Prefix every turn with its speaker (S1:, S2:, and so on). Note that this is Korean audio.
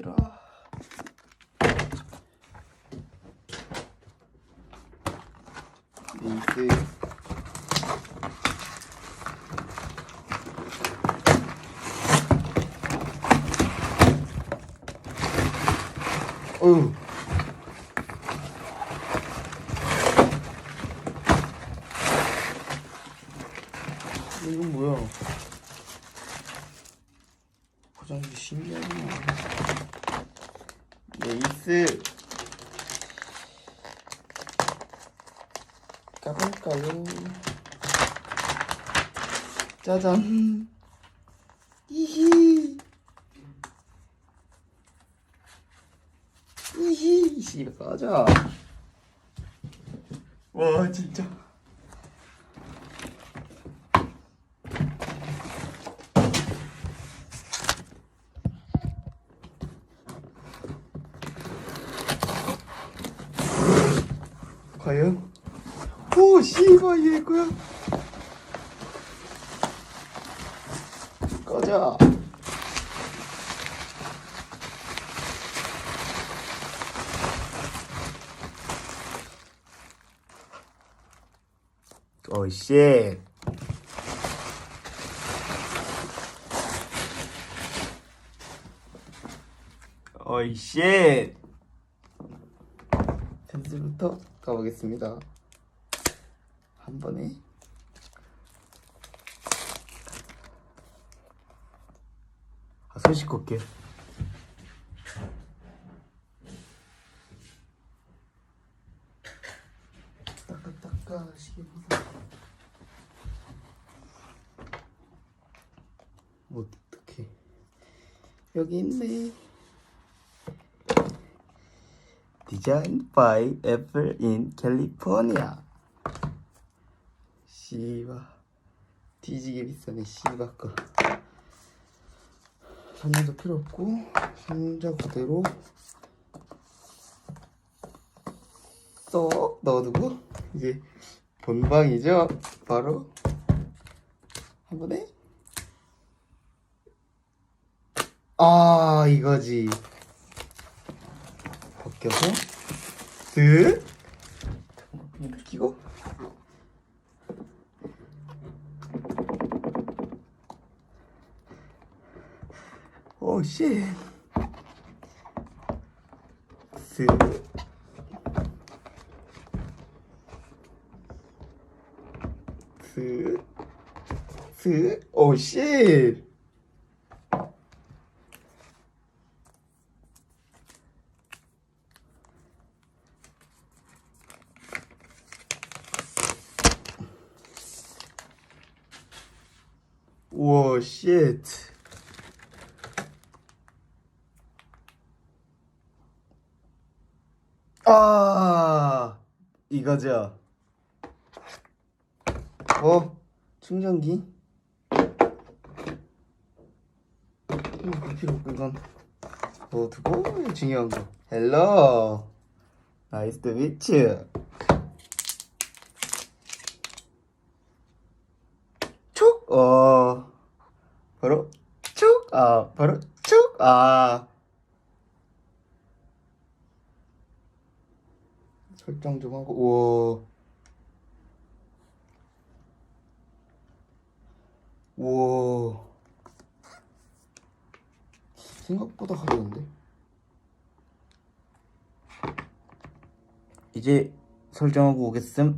S1: 힘들어. 링크. 어휴. 이건 뭐야? 포장지 신기하구나. 레이스. 까볼까요? 짜잔. 이히. 이히. 씨발 꺼져. 와 진짜. 과연? 오 씨발 얘 거야. 꺼져. 오 쉣. 오이 쉣. 펜슬부터 가보겠습니다. 한 번에. 아, 손 씻고 올게. 닦아, 닦아, 시계 보자. 어떡해. 여기 있네. Designed by Apple in California. 씨바 뒤지게 비싸네 씨바 거. 선물도 필요 없고 상자 그대로 쏙 넣어두고 이제 본방이죠. 바로 한 번에 아 이거지. 벗겨서 쓱 이렇게 끼고? 오씨 쓱 쓱, 쓱, 오, 씨! 와, 쉣. 아, 이거죠. 어, 충전기. 음, 필요 없고, 이건 넣어두고, 중요한 거. 헬로. 나이스 투 미츠. 촉! 어! 아, 바로, 촉! 아. 설정 좀 하고, 우와. 우와. 생각보다 가벼운데? 이제 설정하고 오겠음.